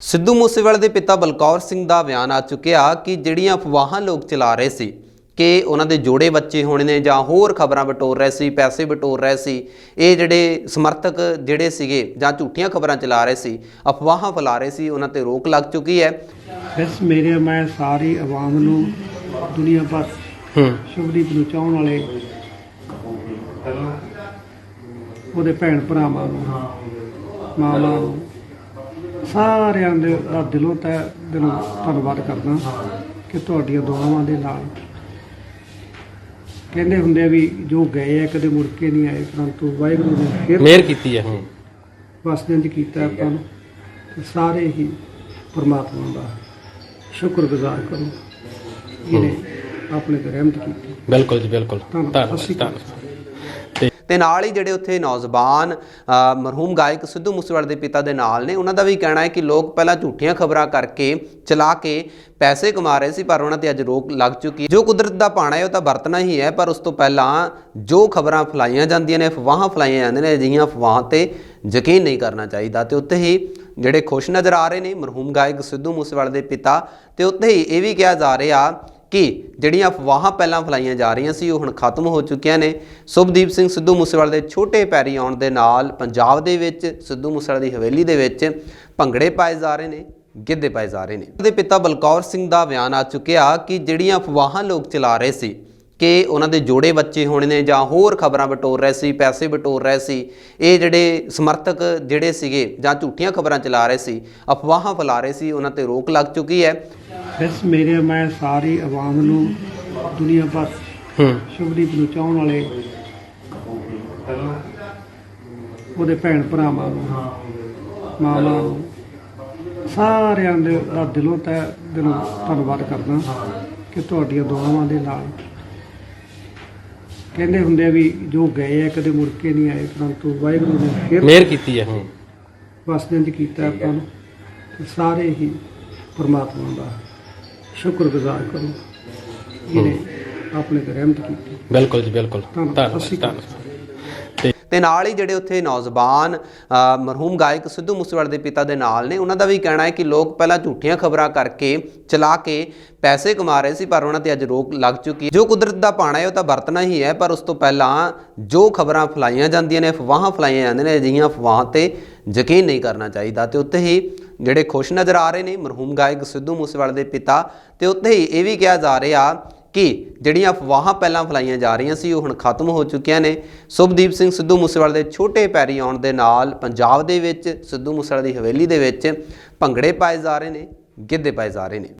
ਸਿੱਧੂ ਮੂਸੇਵਾਲੇ ਦੇ ਪਿਤਾ ਬਲਕੌਰ ਸਿੰਘ ਦਾ ਬਿਆਨ ਆ ਚੁੱਕਿਆ ਕਿ ਜਿਹੜੀਆਂ ਅਫਵਾਹਾਂ ਲੋਕ ਚਲਾ ਰਹੇ ਸੀ ਕਿ ਉਹਨਾਂ ਦੇ ਜੋੜੇ ਬੱਚੇ ਹੋਣੇ ਨੇ ਜਾਂ ਹੋਰ ਖਬਰਾਂ ਬਟੋਰ ਰਹੇ ਸੀ ਪੈਸੇ ਬਟੋਰ ਰਹੇ ਸੀ ਇਹ ਜਿਹੜੇ ਸਮਰਥਕ ਜਿਹੜੇ ਸੀਗੇ ਜਾਂ ਝੂਠੀਆਂ ਖਬਰਾਂ ਚਲਾ ਰਹੇ ਸੀ ਅਫਵਾਹਾਂ ਫੈਲਾ ਰਹੇ ਸੀ ਉਹਨਾਂ ਤੇ ਰੋਕ ਲੱਗ ਚੁੱਕੀ ਹੈ। ਇਸ ਮੇਰੇ ਮੈਂ ਸਾਰੀ ਆਵਾਮ ਨੂੰ ਦੁਨੀਆ ਭਰ ਹੂੰ। ਸ਼ੁਭਦੀਪ ਨੂੰ ਚਾਹਣ ਵਾਲੇ ਉਹਦੇ ਭੈਣ ਭਰਾਵਾਂ ਨੂੰ ਮਾਵਾਂ ਨੂੰ ਸਾਰਿਆਂ ਦੇ ਦਾ ਦਿਲੋਂ ਤੈ ਦਿਲੋਂ ਧੰਨਵਾਦ ਕਰਦਾ ਕਿ ਤੁਹਾਡੀਆਂ ਦੁਆਵਾਂ ਦੇ ਨਾਲ ਕਹਿੰਦੇ ਹੁੰਦੇ ਆ ਵੀ ਜੋ ਗਏ ਆ ਕਦੇ ਮੁੜ ਕੇ ਨਹੀਂ ਆਏ ਪਰੰਤੂ ਵਾਹਿਗੁਰੂ ਨੇ ਫਿਰ ਮਿਹਰ ਕੀਤੀ ਹੈ। ਵਸਦਿਆਂ 'ਚ ਕੀਤਾ ਆਪਾਂ ਨੂੰ। ਤੇ ਸਾਰੇ ਹੀ ਪਰਮਾਤਮਾ ਦਾ ਸ਼ੁਕਰਗੁਜ਼ਾਰ ਕਰੋ। ਜਿਹਨੇ ਆਪਣੇ ਤੇ ਰਹਿਮਤ ਕੀਤੀ। ਬਿਲਕੁਲ ਜੀ ਬਿਲਕੁਲ। ਧੰਨਵਾਦ। ਧੰਨਵਾਦ। ਤੇ ਨਾਲ ਹੀ ਜਿਹੜੇ ਉੱਥੇ ਨੌਜਵਾਨ ਮਰਹੂਮ ਗਾਇਕ ਸਿੱਧੂ ਮੂਸੇਵਾਲੇ ਦੇ ਪਿਤਾ ਦੇ ਨਾਲ ਨੇ, ਉਹਨਾਂ ਦਾ ਵੀ ਕਹਿਣਾ ਹੈ ਕਿ ਲੋਕ ਪਹਿਲਾਂ ਝੂਠੀਆਂ ਖਬਰਾਂ ਕਰਕੇ ਚਲਾ ਕੇ ਪੈਸੇ ਕਮਾ ਰਹੇ ਸੀ, ਪਰ ਉਹਨਾਂ ਤੇ ਅੱਜ ਰੋਕ ਲੱਗ ਚੁੱਕੀ ਹੈ। ਜੋ ਕੁਦਰਤ ਦਾ ਪਾਣਾ ਹੈ, ਉਹ ਤਾਂ ਵਰਤਣਾ ਹੀ ਹੈ, ਪਰ ਉਸ ਤੋਂ ਪਹਿਲਾਂ ਜੋ ਖਬਰਾਂ ਫਲਾਈਆਂ ਜਾਂਦੀਆਂ ਨੇ, ਅਫਵਾਹਾਂ ਫਲਾਈਆਂ ਜਾਂਦੀਆਂ ਨੇ, ਅਜਿਹੀਆਂ ਅਫਵਾਹਾਂ ਤੇ ਯਕੀਨ ਨਹੀਂ ਕਰਨਾ ਚਾਹੀਦਾ। ਤੇ ਉੱਥੇ ਹੀ ਜਿਹੜੇ ਖੁਸ਼ ਨਜ਼ਰ ਆ ਰਹੇ ਨੇ, ਮਰਹੂਮ ਗਾਇਕ ਸਿੱਧੂ ਮੂਸੇਵਾਲੇ ਦੇ ਪਿਤਾ, ਤੇ ਉੱਥੇ ਹੀ ਇਹ ਵੀ ਕਿਹਾ ਜਾ ਰਿਹਾ ਕਿ ਜਿਹੜੀਆਂ ਅਫਵਾਹਾਂ ਪਹਿਲਾਂ ਫੈਲਾਈਆਂ ਜਾ ਰਹੀਆਂ ਸੀ, ਉਹ ਹੁਣ ਖਤਮ ਹੋ ਚੁੱਕੀਆਂ ਨੇ। ਸੁਭਦੀਪ ਸਿੰਘ ਸਿੱਧੂ ਮੂਸੇਵਾਲੇ ਦੇ ਛੋਟੇ ਪੈਰੀ ਆਉਣ ਦੇ ਨਾਲ ਪੰਜਾਬ ਦੇ ਵਿੱਚ, ਸਿੱਧੂ ਮੂਸੇਵਾਲੇ ਦੀ ਹਵੇਲੀ ਦੇ ਵਿੱਚ ਭੰਗੜੇ ਪਾਏ ਜਾ ਰਹੇ ਨੇ, ਗਿੱਧੇ ਪਾਏ ਜਾ ਰਹੇ ਨੇ। ਉਹਦੇ ਪਿਤਾ ਬਲਕੌਰ ਸਿੰਘ ਦਾ ਬਿਆਨ ਆ ਚੁੱਕਿਆ ਕਿ ਜਿਹੜੀਆਂ ਅਫਵਾਹਾਂ ਲੋਕ ਚਲਾ ਰਹੇ ਸੀ ਕਿ ਉਹਨਾਂ ਦੇ ਜੋੜੇ ਬੱਚੇ ਹੋਣੇ ਨੇ ਜਾਂ ਹੋਰ ਖਬਰਾਂ ਬਟੋਰ ਰਹੇ ਸੀ, ਪੈਸੇ ਬਟੋਰ ਰਹੇ ਸੀ, ਇਹ ਜਿਹੜੇ ਸਮਰਥਕ ਜਿਹੜੇ ਸੀਗੇ ਜਾਂ ਝੂਠੀਆਂ ਖਬਰਾਂ ਚਲਾ ਰਹੇ ਸੀ, ਅਫਵਾਹਾਂ ਫੈਲਾ ਰਹੇ ਸੀ, ਉਹਨਾਂ ਤੇ ਰੋਕ ਲੱਗ ਚੁੱਕੀ ਹੈ। ਇਸ ਮੇਰੇ ਮੈਂ ਸਾਰੀ ਆਵਾਮ ਨੂੰ ਦੁਨੀਆ ਭਰ ਨੂੰ ਚਾਹਣ ਵਾਲੇ ਉਹਦੇ ਭੈਣ ਭਰਾਵਾਂ ਨੂੰ ਮਾਵਾਂ ਨੂੰ ਸਾਰਿਆਂ ਦੇ ਦਾ ਦਿਲੋਂ ਤੈ ਦਿਲੋਂ ਧੰਨਵਾਦ ਕਰਦਾ ਕਿ ਤੁਹਾਡੀਆਂ ਦੁਆਵਾਂ ਦੇ ਨਾਲ ਕਹਿੰਦੇ ਹੁੰਦੇ ਆ ਵੀ ਜੋ ਗਏ ਆ ਕਦੇ ਮੁੜ ਕੇ ਨਹੀਂ ਆਏ ਪਰੰਤੂ ਵਾਹਿਗੁਰੂ ਨੇ ਫਿਰ ਮਿਹਰ ਕੀਤੀ ਹੈ ਵਸਦਿਆਂ 'ਚ ਕੀਤਾ ਆਪਾਂ ਨੂੰ ਸਾਰੇ ਹੀ ਪਰਮਾਤਮਾ ਦਾ। ਸ਼ੁਕਰਗੁਜ਼ਾਰ ਕਰੋ। ਜਿਹਨੇ ਆਪਣੇ ਤੇ ਰਹਿਮਤ ਕੀਤੀ। ਬਿਲਕੁਲ ਜੀ ਬਿਲਕੁਲ। ਧੰਨਵਾਦ। ਤੇ ਨਾਲ ਹੀ ਜਿਹੜੇ ਉੱਥੇ ਨੌਜਵਾਨ ਮਰਹੂਮ ਗਾਇਕ ਸਿੱਧੂ ਮੂਸੇਵਾਲੇ ਦੇ ਪਿਤਾ ਦੇ ਨਾਲ ਨੇ ਉਹਨਾਂ ਦਾ ਵੀ ਕਹਿਣਾ ਹੈ ਕਿ ਲੋਕ ਪਹਿਲਾਂ ਝੂਠੀਆਂ ਖਬਰਾਂ ਕਰਕੇ ਚਲਾ ਕੇ ਪੈਸੇ ਕਮਾ ਰਹੇ ਸੀ ਪਰ ਉਹਨਾਂ ਤੇ ਅੱਜ ਰੋਕ ਲੱਗ ਚੁੱਕੀ ਹੈ। ਜੋ ਕੁਦਰਤ ਦਾ ਪਾਣਾ ਹੈ ਉਹ ਤਾਂ ਵਰਤਣਾ ਹੀ ਹੈ ਪਰ ਉਸ ਤੋਂ ਪਹਿਲਾਂ ਜੋ ਖਬਰਾਂ ਫਲਾਈਆਂ ਜਾਂਦੀਆਂ ਨੇ ਅਫਵਾਹਾਂ ਫਲਾਈਆਂ ਜਾਂਦੀਆਂ ਨੇ ਅਜਿਹੀਆਂ ਅਫਵਾਹਾਂ ਤੇ ਯਕੀਨ ਨਹੀਂ ਕਰਨਾ ਚਾਹੀਦਾ। ਤੇ ਉੱਥੇ ਹੀ ਜਿਹੜੇ ਖੁਸ਼ ਨਜ਼ਰ ਆ ਰਹੇ ਨੇ, ਮਰਹੂਮ ਗਾਇਕ ਸਿੱਧੂ ਮੂਸੇਵਾਲੇ ਦੇ ਪਿਤਾ, ਤੇ ਉੱਥੇ ਹੀ ਇਹ ਵੀ ਕਿਹਾ ਜਾ ਰਿਹਾ ਕਿ ਜਿਹੜੀਆਂ ਅਫਵਾਹਾਂ ਪਹਿਲਾਂ ਫਲਾਈਆਂ ਜਾ ਰਹੀਆਂ ਸੀ, ਉਹ ਹੁਣ ਖਤਮ ਹੋ ਚੁੱਕੀਆਂ ਨੇ। ਸੁਭਦੀਪ ਸਿੰਘ ਸਿੱਧੂ ਮੂਸੇਵਾਲੇ ਦੇ ਛੋਟੇ ਪੈਰੀ ਆਉਣ ਦੇ ਨਾਲ ਪੰਜਾਬ ਦੇ ਵਿੱਚ, ਸਿੱਧੂ ਮੂਸੇਵਾਲੇ ਦੀ ਹਵੇਲੀ ਦੇ ਵਿੱਚ ਭੰਗੜੇ ਪਾਏ ਜਾ ਰਹੇ ਨੇ, ਗਿੱਧੇ ਪਾਏ ਜਾ ਰਹੇ ਨੇ।